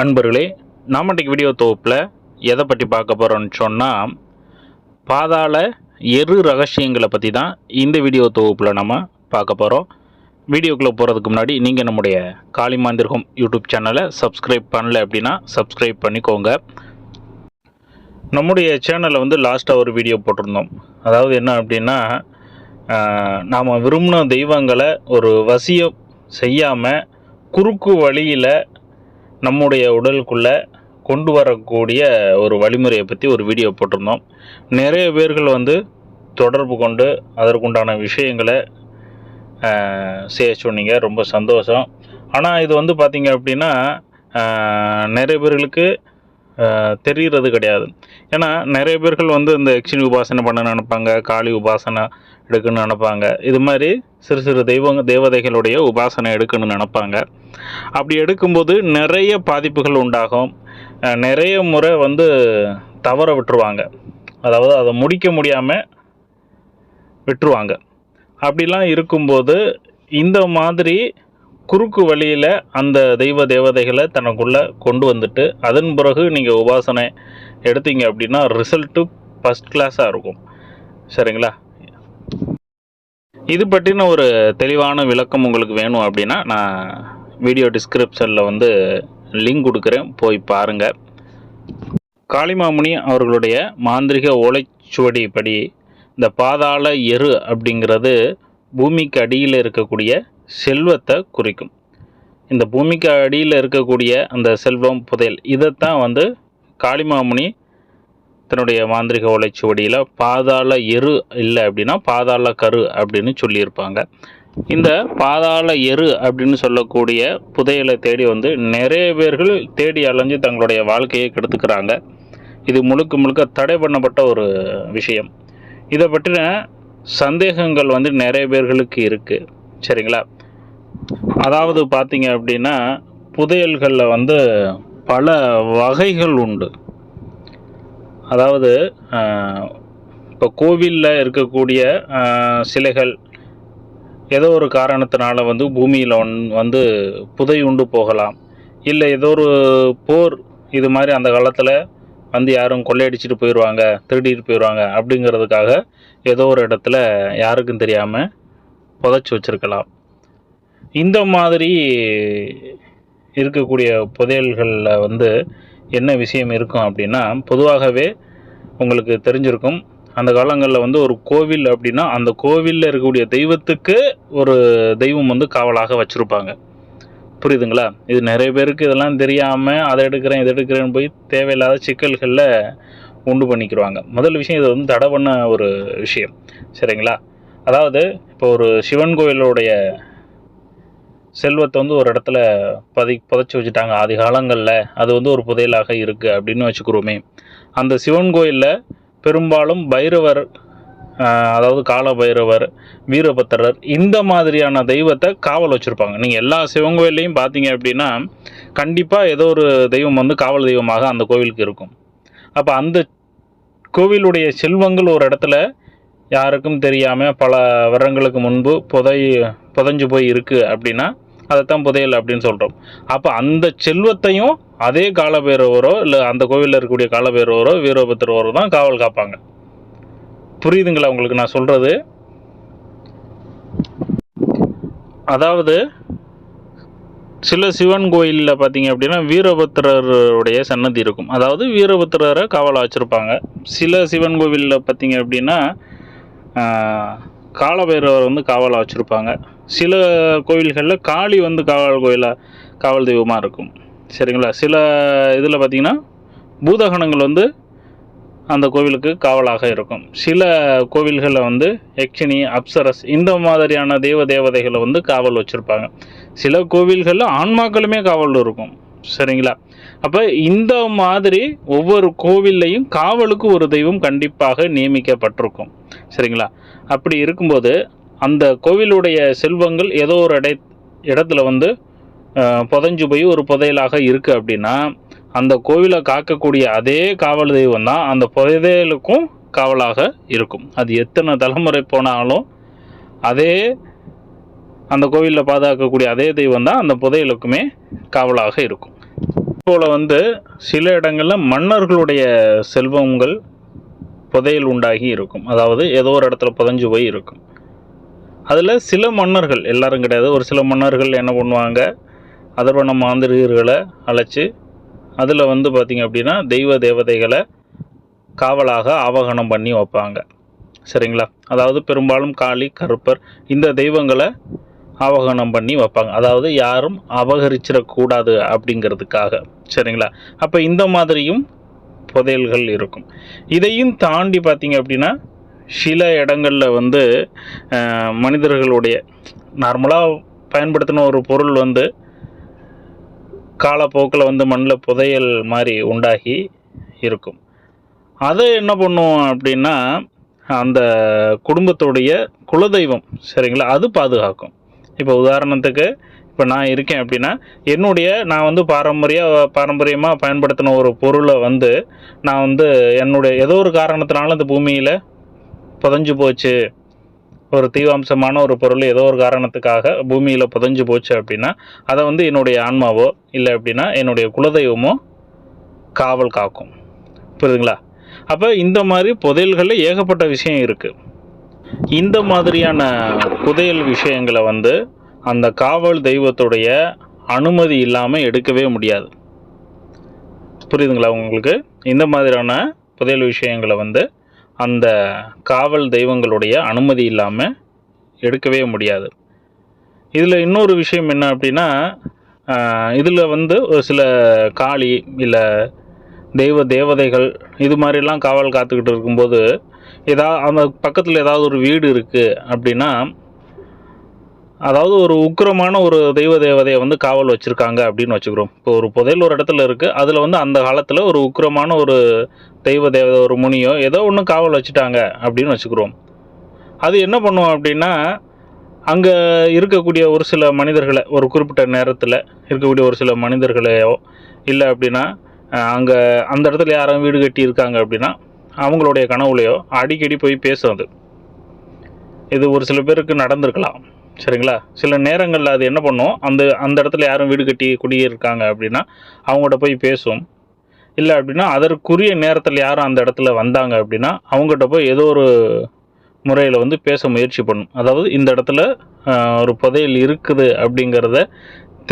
அன்பர்களே நாம் இன்றைக்கி வீடியோ தொகுப்பில் எதை பற்றி பார்க்க போகிறோன்னு சொன்னால் பாதாள எரு ரகசியங்களை பற்றி தான் இந்த வீடியோ தொகுப்பில் நம்ம பார்க்க போகிறோம் வீடியோக்குள்ளே போகிறதுக்கு முன்னாடி நீங்கள் நம்முடைய காளிமாந்திரகம் யூடியூப் சேனலை சப்ஸ்கிரைப் பண்ணல அப்படின்னா சப்ஸ்கிரைப் பண்ணிக்கோங்க. நம்முடைய சேனலில் வந்து லாஸ்ட்டாக ஒரு வீடியோ போட்டிருந்தோம். அதாவது என்ன அப்படின்னா நாம் விரும்பின தெய்வங்களை ஒரு வசியம் செய்யாமல் குறுக்கு வழியில் நம்முடைய உடலுக்குள்ளே கொண்டு வரக்கூடிய ஒரு வழிமுறையை பற்றி ஒரு வீடியோ போட்டிருந்தோம். நிறைய பேர்கள் வந்து தொடர்பு கொண்டு அதற்குண்டான விஷயங்களை செய்ய சொன்னீங்க. ரொம்ப சந்தோஷம். ஆனால் இது வந்து பார்த்திங்க அப்படின்னா நிறைய பேர்களுக்கு தெரிகிறது கிடையாது. ஏன்னா நிறைய பேர்கள் வந்து இந்த யக்ஷினி உபாசனை பண்ண நினைப்பாங்க காளி உபாசனை எடுக்கணும்னு நினைப்பாங்க. இது மாதிரி சிறு சிறு தெய்வங்க தேவதைகளுடைய உபாசனை எடுக்கணும்னு நினைப்பாங்க. அப்படி எடுக்கும்போது நிறைய பாதிப்புகள் உண்டாகும். நிறைய முறை வந்து தவற விட்டுருவாங்க. அதாவது அதை முடிக்க முடியாமல் விட்டுருவாங்க. அப்படிலாம் இருக்கும்போது இந்த மாதிரி குறுக்கு வழியில் அந்த தெய்வ தேவதைகளை தனக்குள்ளே கொண்டு வந்துட்டு அதன் பிறகு நீங்கள் உபாசனை எடுத்தீங்க அப்படின்னா ரிசல்ட்டு ஃபஸ்ட் கிளாஸாக இருக்கும். சரிங்களா? இது பற்றின ஒரு தெளிவான விளக்கம் உங்களுக்கு வேணும் அப்படின்னா நான் வீடியோ டிஸ்கிரிப்ஷனில் வந்து லிங்க் கொடுக்குறேன். போய் பாருங்கள் காளிமாமுனி அவர்களுடைய மாந்திரிக ஓலைச்சுவடி படி இந்த பாதாள எரு அப்படிங்கிறது பூமிக்கு அடியில் இருக்கக்கூடிய செல்வத்தை குறிக்கும். இந்த பூமிக்கு அடியில் இருக்கக்கூடிய அந்த செல்வம் புதையல் இதைத்தான் வந்து காளிமாமுனி தன்னுடைய மாந்திரிக ஓலைச்சுவடியில் பாதாள எரு இல்லை அப்படின்னா பாதாள கரு அப்படின்னு சொல்லியிருப்பாங்க. இந்த பாதாள எரு அப்படின்னு சொல்லக்கூடிய புதையலை தேடி வந்து நிறைய பேர்கள் தேடி அலைஞ்சு தங்களுடைய வாழ்க்கையை கெடுத்துக்கிறாங்க. இது முழுக்க முழுக்க தடை பண்ணப்பட்ட ஒரு விஷயம். இதை பற்றின சந்தேகங்கள் வந்து நிறைய பேர்களுக்கு இருக்குது சரிங்களா? அதாவது பார்த்தீங்க அப்படின்னா புதையல்களில் வந்து பல வகைகள் உண்டு. அதாவது இப்போ கோவிலில் இருக்கக்கூடிய சிலைகள் ஏதோ ஒரு காரணத்தினால வந்து பூமியில் வந்து புதை உண்டு போகலாம். இல்லை ஏதோ ஒரு போர் இது மாதிரி அந்த காலத்தில் வந்து யாரும் கொள்ளையடிச்சிட்டு போயிடுவாங்க திருடிட்டு போயிடுவாங்க அப்படிங்கிறதுக்காக ஏதோ ஒரு இடத்துல யாருக்கும் தெரியாமல் புதைச்சி வச்சிருக்கலாம். இந்த மாதிரி இருக்கக்கூடிய புதையல்களில் வந்து என்ன விஷயம் இருக்கும் அப்படின்னா பொதுவாகவே உங்களுக்கு தெரிஞ்சிருக்கும் அந்த காலங்களில் வந்து ஒரு கோவில் அப்படின்னா அந்த கோவிலில் இருக்கக்கூடிய தெய்வத்துக்கு ஒரு தெய்வம் வந்து காவலாக வச்சுருப்பாங்க. புரியுதுங்களா? இது நிறைய பேருக்கு இதெல்லாம் தெரியாமல் அதை எடுக்கிறேன் இதை எடுக்கிறேன்னு போய் தேவையில்லாத சிக்கல்களில் உண்டு பண்ணிக்கிடுவாங்க முதல் விஷயம் இது வந்து தடை பண்ண ஒரு விஷயம். சரிங்களா? அதாவது இப்போ ஒரு சிவன் கோயிலுடைய செல்வத்தை வந்து ஒரு இடத்துல பதி புதைச்சி வச்சுட்டாங்க. ஆதி காலங்களில் அது வந்து ஒரு புதையலாக இருக்குது அப்படின்னு வச்சுக்கிறோமே. அந்த சிவன் கோயிலில் பெரும்பாலும் பைரவர் அதாவது கால பைரவர் வீரபத்திரர் இந்த மாதிரியான தெய்வத்தை காவல் வச்சுருப்பாங்க. நீங்கள் எல்லா சிவன் கோயில்லையும் பார்த்தீங்க அப்படின்னா கண்டிப்பாக ஏதோ ஒரு தெய்வம் வந்து காவல் தெய்வமாக அந்த கோவிலுக்கு இருக்கும். அப்போ அந்த கோவிலுடைய செல்வங்கள் ஒரு இடத்துல யாருக்கும் தெரியாமல் பல வருடங்களுக்கு முன்பு புதை புதைஞ்சு போய் இருக்குது அப்படின்னா அதைத்தான் புதையல் அப்படின்னு சொல்கிறோம் அப்போ அந்த செல்வத்தையும் அதே காலபைரவரோ இல்லை அந்த கோவிலில் இருக்கக்கூடிய காலபைரவரோ வீரபத்திரவரோ தான் காவல் காப்பாங்க. புரியுதுங்களா உங்களுக்கு நான் சொல்கிறது அதாவது சில சிவன் கோயிலில் பார்த்தீங்க அப்படின்னா வீரபத்திரருடைய சன்னதி இருக்கும். அதாவது வீரபத்திரரை காவலாக வச்சுருப்பாங்க சில சிவன் கோவிலில் பார்த்தீங்க அப்படின்னா காலபைரவர் வந்து காவலாக வச்சுருப்பாங்க சில கோவில்களில் காளி வந்து காவல் கோயிலாக காவல் தெய்வமாக இருக்கும். சரிங்களா? சில இதில் பார்த்திங்கன்னா பூதகணங்கள் வந்து அந்த கோவிலுக்கு காவலாக இருக்கும். சில கோவில்களில் வந்து யக்ஷினி அப்சரஸ் இந்த மாதிரியான தெய்வ தேவதைகளை வந்து காவல் வச்சுருப்பாங்க. சில கோவில்களில் ஆன்மாக்களுமே காவல் இருக்கும். சரிங்களா? அப்போ இந்த மாதிரி ஒவ்வொரு கோவில்லையும் காவலுக்கு ஒரு தெய்வம் கண்டிப்பாக நியமிக்கப்பட்டிருக்கும். சரிங்களா? அப்படி இருக்கும்போது அந்த கோவிலுடைய செல்வங்கள் ஏதோ ஒரு இடை இடத்துல வந்து புதஞ்சு போய் ஒரு புதையலாக இருக்குது அப்படின்னா அந்த கோவிலை காக்கக்கூடிய அதே காவல் தெய்வம் தான் அந்த புதையலுக்கும் காவலாக இருக்கும். அது எத்தனை தலைமுறை போனாலும் அதே அந்த கோவிலில் பாதுகாக்கக்கூடிய அதே தெய்வம் தான் அந்த புதையலுக்குமே காவலாக இருக்கும். போல் வந்து சில இடங்களில் மன்னர்களுடைய செல்வங்கள் புதையல் உண்டாகி இருக்கும். அதாவது ஏதோ ஒரு இடத்துல புதஞ்சு போய் இருக்கும். அதில் சில மன்னர்கள் எல்லாரும் கிடையாது. ஒரு சில மன்னர்கள் என்ன பண்ணுவாங்க? அதர்வன மாந்திரிகர்களை அழைச்சி அதில் வந்து பார்த்திங்க அப்படின்னா தெய்வ தேவதைகளை காவலாக ஆவகனம் பண்ணி வைப்பாங்க. சரிங்களா? அதாவது பெரும்பாலும் காளி கருப்பர் இந்த தெய்வங்களை ஆவகனம் பண்ணி வைப்பாங்க. அதாவது யாரும் அபகரிச்சிடக்கூடாது அப்படிங்கிறதுக்காக. சரிங்களா? அப்போ இந்த மாதிரியும் புதையல்கள் இருக்கும். இதையும் தாண்டி பார்த்திங்க அப்படின்னா சில இடங்களில் வந்து மனிதர்களுடைய நார்மலாக பயன்படுத்தின ஒரு பொருள் வந்து காலப்போக்கில் வந்து மண்ணில் புதையல் மாதிரி உண்டாகி இருக்கும். அதை என்ன பண்ணுவோம் அப்படின்னா அந்த குடும்பத்துடைய குலதெய்வம் சரிங்களா? அது பாதுகாக்கும். இப்போ உதாரணத்துக்கு இப்போ நான் இருக்கேன் அப்படின்னா என்னுடைய நான் வந்து பாரம்பரிய பாரம்பரியமாக பயன்படுத்தின ஒரு பொருளை வந்து நான் வந்து என்னுடைய ஏதோ ஒரு காரணத்தினால அந்த பூமியில் புதஞ்சு போச்சு. ஒரு தீவாம்சமான ஒரு பொருள் ஏதோ ஒரு காரணத்துக்காக பூமியில் புதஞ்சு போச்சு அப்படின்னா அதை வந்து என்னுடைய ஆன்மாவோ இல்லை அப்படின்னா என்னுடைய குலதெய்வமோ காவல் காக்கும். புரியுதுங்களா? அப்போ இந்த மாதிரி புதையல்களில் ஏகப்பட்ட விஷயம் இருக்குது இந்த மாதிரியான புதையல் விஷயங்களை வந்து அந்த காவல் தெய்வத்துடைய அனுமதி இல்லாமல் எடுக்கவே முடியாது. புரியுதுங்களா உங்களுக்கு? இந்த மாதிரியான புதையல் விஷயங்களை வந்து அந்த காவல் தெய்வங்களுடைய அனுமதி இல்லாமல் எடுக்கவே முடியாது. இதில் இன்னொரு விஷயம் என்ன அப்படின்னா இதில் வந்து ஒரு சில காளி இல்லை தெய்வ தேவதைகள் இது மாதிரிலாம் காவல் காத்துக்கிட்டு இருக்கும்போது ஏதா அந்த பக்கத்தில் ஏதாவது ஒரு வீடு இருக்குது அப்படின்னா அதாவது ஒரு உக்கிரமான ஒரு தெய்வ தேவதையை வந்து காவல் வச்சுருக்காங்க அப்படின்னு வச்சுக்கிறோம். இப்போ ஒரு புதையல் ஒரு இடத்துல இருக்குது அதில் வந்து அந்த காலத்தில் ஒரு உக்கிரமான ஒரு தெய்வ தேவதை ஒரு முனியோ ஏதோ ஒன்று காவல் வச்சுட்டாங்க அப்படின்னு வச்சுக்கிறோம். அது என்ன பண்ணுவோம் அப்படின்னா அங்கே இருக்கக்கூடிய ஒரு சில மனிதர்களை ஒரு குறிப்பிட்ட நேரத்தில் இருக்கக்கூடிய ஒரு சில மனிதர்களையோ இல்லை அப்படின்னா அங்கே அந்த இடத்துல யாரும் வீடு கட்டி இருக்காங்க அப்படின்னா அவங்களுடைய கனவுலையோ அடிக்கடி போய் பேசும் அது இது ஒரு சில பேருக்கு நடந்திருக்கலாம். சரிங்களா? சில நேரங்களில் அது என்ன பண்ணும்? அந்த அந்த இடத்துல யாரும் வீடு கட்டி குடியிருக்காங்க அப்படின்னா அவங்கள்ட்ட போய் பேசும். இல்லை அப்படின்னா அதற்குரிய நேரத்தில் யாரும் அந்த இடத்துல வந்தாங்க அப்படின்னா அவங்ககிட்ட போய் ஏதோ ஒரு முறையில் வந்து பேச முயற்சி பண்ணும். அதாவது இந்த இடத்துல ஒரு புதையல் இருக்குது அப்படிங்கிறத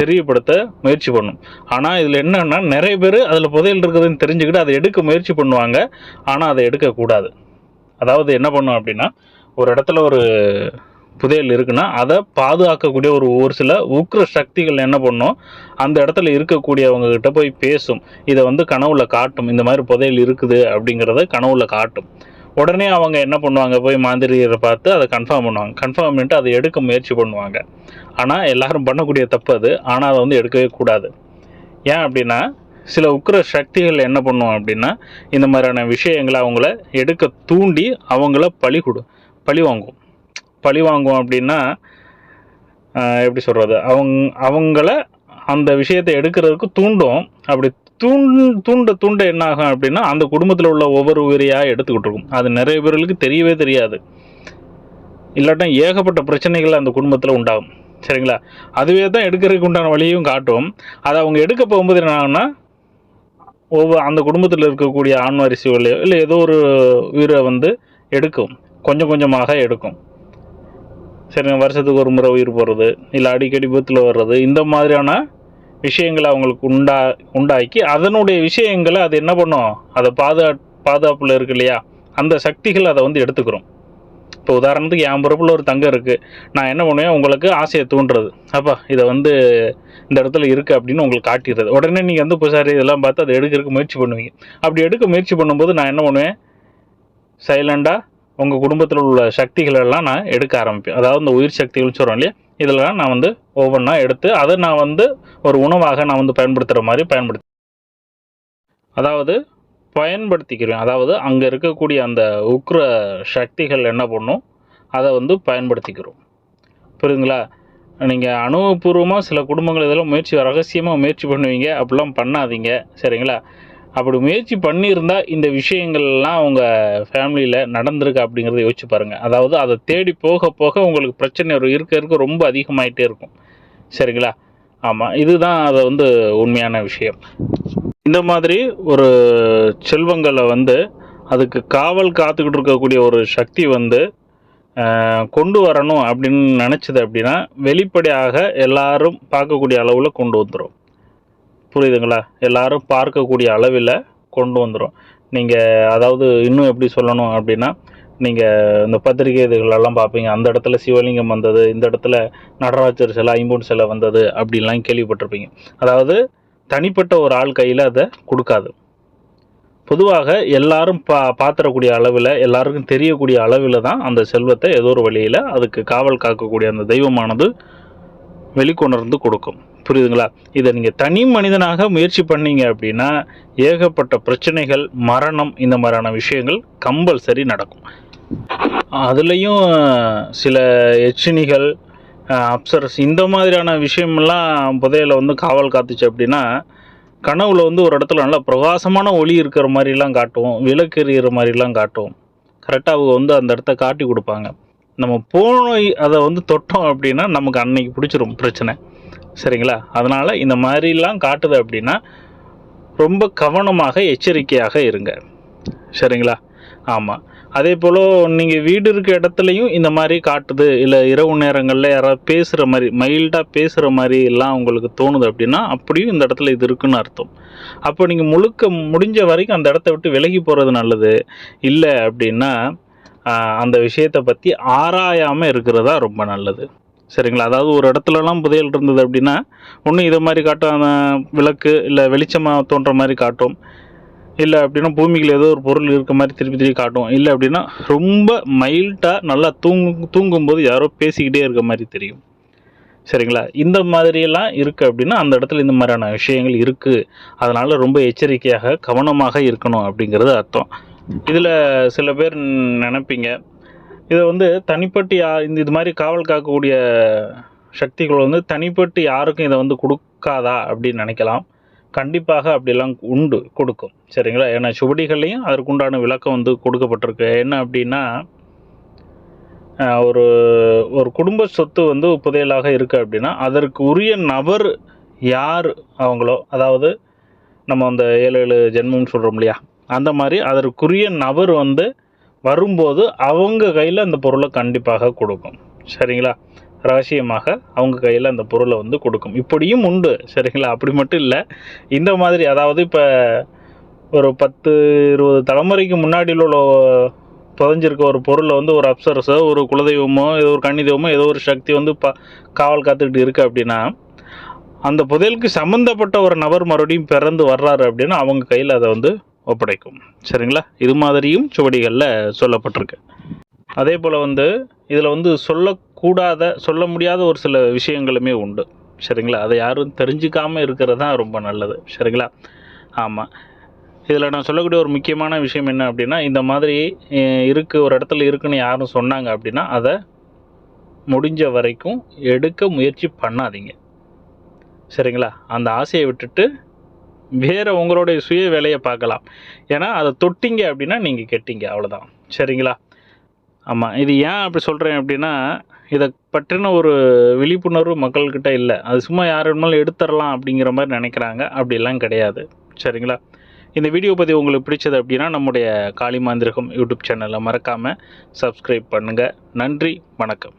தெரியப்படுத்த முயற்சி பண்ணும். ஆனால் இதில் என்னென்னா நிறைய பேர் அதில் புதையல் இருக்குதுன்னு தெரிஞ்சுக்கிட்டு அதை எடுக்க முயற்சி பண்ணுவாங்க. ஆனால் அதை எடுக்கக்கூடாது. அதாவது என்ன பண்ணும் அப்படின்னா ஒரு இடத்துல ஒரு புதையல் இருக்குன்னா அதை பாதுகாக்கக்கூடிய ஒரு ஒரு சில உக்ர சக்திகள் என்ன பண்ணும்? அந்த இடத்துல இருக்கக்கூடியவங்க கிட்ட போய் பேசும். இதை வந்து கனவுல காட்டும். இந்த மாதிரி புதையல் இருக்குது அப்படிங்கிறத கனவுல காட்டும். உடனே அவங்க என்ன பண்ணுவாங்க? போய் மாந்திரியரை பார்த்து அதை கன்ஃபார்ம் பண்ணுவாங்க. கன்ஃபார்ம் பண்ணிட்டு அதை எடுக்க முயற்சி பண்ணுவாங்க. ஆனால் எல்லாரும் பண்ணக்கூடிய தப்பு அது. ஆனால் அதை வந்து எடுக்கவே கூடாது. ஏன் அப்படின்னா சில உக்கிர சக்திகள் என்ன பண்ணும் அப்படின்னா இந்த மாதிரியான விஷயங்களை அவங்கள எடுக்க தூண்டி அவங்கள பழி கொடு பழி வாங்கும். பழி வாங்குவோம் அப்படின்னா எப்படி சொல்கிறது அவங்க அவங்கள அந்த விஷயத்தை எடுக்கிறதுக்கு தூண்டும். அப்படி தூண் தூண்ட தூண்ட என்ன ஆகும் அப்படின்னா அந்த குடும்பத்தில் உள்ள ஒவ்வொரு உயிரையாக எடுத்துக்கிட்டு இருக்கும். அது நிறைய பேர்களுக்கு தெரியவே தெரியாது. இல்லாட்டும் ஏகப்பட்ட பிரச்சனைகள் அந்த குடும்பத்தில் உண்டாகும். சரிங்களா? அதுவே தான் எடுக்கிறதுக்கு உண்டான வழியும் காட்டும். அதை அவங்க எடுக்க போகும்போது என்ன ஆகும்னா ஒவ்வொரு அந்த குடும்பத்தில் இருக்கக்கூடிய ஆண்வாரிசுகளையோ இல்லை ஏதோ ஒரு உயிரை வந்து எடுக்கும். கொஞ்சம் கொஞ்சமாக எடுக்கும். சரிங்க வருஷத்துக்கு ஒரு முறை உயிர் போடுறது இல்லை அடிக்கடி விபத்தில் வர்றது இந்த மாதிரியான விஷயங்களை அவங்களுக்கு உண்டா உண்டாக்கி அதனுடைய விஷயங்களை அது என்ன பண்ணும்? அதை பாதுகா பாதுகாப்பில் இருக்கு இல்லையா? அந்த சக்திகள் அதை வந்து எடுத்துக்கிறோம். இப்போ உதாரணத்துக்கு என் பொறுப்பில் ஒரு தங்கம் இருக்குது நான் என்ன பண்ணுவேன்? உங்களுக்கு ஆசையை தூண்டுறது. அப்பா இதை வந்து இந்த இடத்துல இருக்குது அப்படின்னு உங்களுக்கு காட்டிடுறது. உடனே நீங்கள் வந்து புசாரி இதெல்லாம் பார்த்து அதை எடுக்கிறதுக்கு முயற்சி பண்ணுவீங்க. அப்படி எடுக்க முயற்சி பண்ணும்போது நான் என்ன பண்ணுவேன்? சைலண்டாக உங்கள் குடும்பத்தில் உள்ள சக்திகளெல்லாம் நான் எடுக்க ஆரம்பிப்பேன். அதாவது இந்த உயிர் சக்திகள்னு சொல்கிறோம் இல்லையா? இதெல்லாம் நான் வந்து ஒவ்வொன்றா எடுத்து அதை நான் வந்து ஒரு உணவாக நான் வந்து பயன்படுத்துகிற மாதிரி பயன்படுத்தி அதாவது பயன்படுத்திக்கிறேன். அதாவது அங்கே இருக்கக்கூடிய அந்த உக்ர சக்திகள் என்ன பண்ணும்? அதை வந்து பயன்படுத்திக்கிறோம். புரியுதுங்களா? நீங்கள் அனுபவபூர்வமாக சில குடும்பங்கள் இதெல்லாம் முயற்சி ரகசியமாக முயற்சி பண்ணுவீங்க. அப்படிலாம் பண்ணாதீங்க. சரிங்களா? அப்படி முயற்சி பண்ணியிருந்தால் இந்த விஷயங்கள்லாம் உங்கள் ஃபேமிலியில் நடந்திருக்கு அப்படிங்கிறத யோசிச்சு பாருங்கள் அதாவது அதை தேடி போக போக உங்களுக்கு பிரச்சனை ஒரு இருக்க இருக்க ரொம்ப அதிகமாயிட்டே இருக்கும். சரிங்களா? ஆமாம் இதுதான் அதை வந்து உண்மையான விஷயம். இந்த மாதிரி ஒரு செல்வங்களை வந்து அதுக்கு காவல் காத்துக்கிட்டு இருக்கக்கூடிய ஒரு சக்தி வந்து கொண்டு வரணும் அப்படின்னு நினச்சது அப்படின்னா வெளிப்படையாக எல்லாரும் பார்க்கக்கூடிய அளவில் கொண்டு வந்துடும் புரியுதுங்களா? எல்லாரும் பார்க்கக்கூடிய அளவில் கொண்டு வந்துடும் நீங்கள் அதாவது இன்னும் எப்படி சொல்லணும் அப்படின்னா நீங்கள் இந்த பத்திரிகை இதுகளெல்லாம் பார்ப்பீங்க. அந்த இடத்துல சிவலிங்கம் வந்தது இந்த இடத்துல நடராஜர் சிலை ஐம்பூன் சிலை வந்தது அப்படின்லாம் கேள்விப்பட்டிருப்பீங்க. அதாவது தனிப்பட்ட ஒரு ஆள் கையில் அதை கொடுக்காது. பொதுவாக எல்லாரும் பா பாத்திரக்கூடிய அளவில் எல்லாருக்கும் தெரியக்கூடிய அளவில் தான் அந்த செல்வத்தை ஏதோ ஒரு வழியில் அதுக்கு காவல் காக்கக்கூடிய அந்த தெய்வமானது வெளிக்கொணர்ந்து கொடுக்கும். புரியுதுங்களா? இதை நீங்கள் தனி மனிதனாக முயற்சி பண்ணீங்க அப்படின்னா ஏகப்பட்ட பிரச்சனைகள் மரணம் இந்த மாதிரியான விஷயங்கள் கம்பல்சரி நடக்கும். அதுலேயும் சில எச்சினிகள் அப்சரஸ் இந்த மாதிரியான விஷயமெல்லாம் புதையில் வந்து காவல் காத்துச்சு அப்படின்னா கனவுல வந்து ஒரு இடத்துல நல்லா பிரகாசமான ஒளி இருக்கிற மாதிரிலாம் காட்டும் விளக்கு எறிகிற மாதிரிலாம் காட்டும். கரெக்டாக அவங்க வந்து அந்த இடத்த காட்டி கொடுப்பாங்க. நம்ம போய் அதை வந்து தொட்டோம் அப்படின்னா நமக்கு அன்னைக்கு பிடிச்சிரும் பிரச்சனை. சரிங்களா? அதனால் இந்த மாதிரிலாம் காட்டுது அப்படின்னா ரொம்ப கவனமாக எச்சரிக்கையாக இருங்க. சரிங்களா? ஆமாம் அதே போல் நீங்கள் வீடு இருக்க இடத்துலையும் இந்த மாதிரி காட்டுது. இல்லை இரவு நேரங்களில் யாராவது பேசுகிற மாதிரி மைல்டாக பேசுகிற மாதிரி எல்லாம் உங்களுக்கு தோணுது அப்படின்னா அப்படியும் இந்த இடத்துல இது இருக்குன்னு அர்த்தம். அப்போ நீங்கள் முழுக்க முடிஞ்ச வரைக்கும் அந்த இடத்த விட்டு விலகி போகிறது நல்லது. இல்லை அப்படின்னா அந்த விஷயத்தை பற்றி ஆராயாமல் இருக்கிறதா ரொம்ப நல்லது. சரிங்களா? அதாவது ஒரு இடத்துலலாம் புதையல் இருந்தது அப்படின்னா ஒன்றும் இதை மாதிரி காட்டும் அந்த விளக்கு இல்லை வெளிச்சமாக தோன்ற மாதிரி காட்டும். இல்லை அப்படின்னா பூமியில் ஏதோ ஒரு பொருள் இருக்க மாதிரி திருப்பி திருப்பி காட்டும். இல்லை அப்படின்னா ரொம்ப மைல்ட்டாக நல்லா தூங்கு தூங்கும்போது யாரோ பேசிக்கிட்டே இருக்க மாதிரி தெரியும். சரிங்களா? இந்த மாதிரியெல்லாம் இருக்குது அப்படின்னா அந்த இடத்துல இந்த மாதிரியான விஷயங்கள் இருக்குது அதனால் ரொம்ப எச்சரிக்கையாக கவனமாக இருக்கணும் அப்படிங்கிறது அர்த்தம். இதில் சில பேர் நினைப்பீங்க. இதை வந்து தனிப்பட்டு யா இந்த இது மாதிரி காவல் காக்கக்கூடிய சக்திகள் வந்து தனிப்பட்டு யாருக்கும் இதை வந்து கொடுக்காதா அப்படின்னு நினைக்கலாம். கண்டிப்பாக அப்படிலாம் உண்டு கொடுக்கும். சரிங்களா? ஏன்னா சுவடிகள்லையும் அதற்குண்டான விளக்கம் வந்து கொடுக்கப்பட்டிருக்கு. என்ன அப்படின்னா ஒரு ஒரு குடும்ப சொத்து வந்து புதையலாக இருக்குது அப்படின்னா அதற்கு உரிய நபர் யார் அவங்களோ அதாவது நம்ம அந்த ஏழு ஏழு ஜென்மம்னு சொல்கிறோம் இல்லையா? அந்த மாதிரி அதற்குரிய நபர் வந்து வரும்போது அவங்க கையில் அந்த பொருளை கண்டிப்பாக கொடுக்கும். சரிங்களா? ரகசியமாக அவங்க கையில் அந்த பொருளை வந்து கொடுக்கும். இப்படியும் உண்டு. சரிங்களா? அப்படி மட்டும் இல்லை. இந்த மாதிரி அதாவது இப்போ ஒரு பத்து இருபது தலைமுறைக்கு முன்னாடி உள்ள புதஞ்சிருக்க ஒரு பொருளை வந்து ஒரு அப்சரஸோ ஒரு குலதெய்வமோ ஏதோ ஒரு கன்னிதெய்வமோ ஏதோ ஒரு சக்தி வந்து ப காவல் காத்துக்கிட்டு இருக்குது அப்படின்னா அந்த புதையலுக்கு சம்மந்தப்பட்ட ஒரு நபர் மறுபடியும் பிறந்து வர்றாரு அப்படின்னா அவங்க கையில் அதை வந்து ஒப்படைக்கும். சரிங்களா? இது மாதிரியும் சுவடிகளில் சொல்லப்பட்டிருக்கு. அதே போல் வந்து இதில் வந்து சொல்லக்கூடாத சொல்ல முடியாத ஒரு சில விஷயங்களுமே உண்டு. சரிங்களா? அதை யாரும் தெரிஞ்சுக்காமல் இருக்கிறது தான் ரொம்ப நல்லது. சரிங்களா? ஆமாம் இதில் நான் சொல்லக்கூடிய ஒரு முக்கியமான விஷயம் என்ன அப்படின்னா இந்த மாதிரி இருக்குது ஒரு இடத்துல இருக்குன்னு யாரும் சொன்னாங்க அப்படின்னா அதை முடிஞ்ச வரைக்கும் எடுக்க முயற்சி பண்ணாதீங்க. சரிங்களா? அந்த ஆசையை விட்டுட்டு வேறு உங்களுடைய சுய வேலையை பார்க்கலாம். ஏன்னா அதை தொட்டிங்க அப்படின்னா நீங்கள் கெட்டிங்க அவ்வளோதான் சரிங்களா? ஆமாம் இது ஏன் அப்படி சொல்கிறேன் அப்படின்னா இதை பற்றின ஒரு விழிப்புணர்வு மக்கள்கிட்ட இல்லை. அது சும்மா யார் வேணுமாலும் எடுத்துடலாம் அப்படிங்கிற மாதிரி நினைக்கிறாங்க. அப்படிலாம் கிடையாது. சரிங்களா? இந்த வீடியோ பற்றி உங்களுக்கு பிடிச்சது அப்படின்னா நம்முடைய காளிமாந்திரகம் யூடியூப் சேனலை மறக்காமல் சப்ஸ்கிரைப் பண்ணுங்கள் நன்றி வணக்கம்.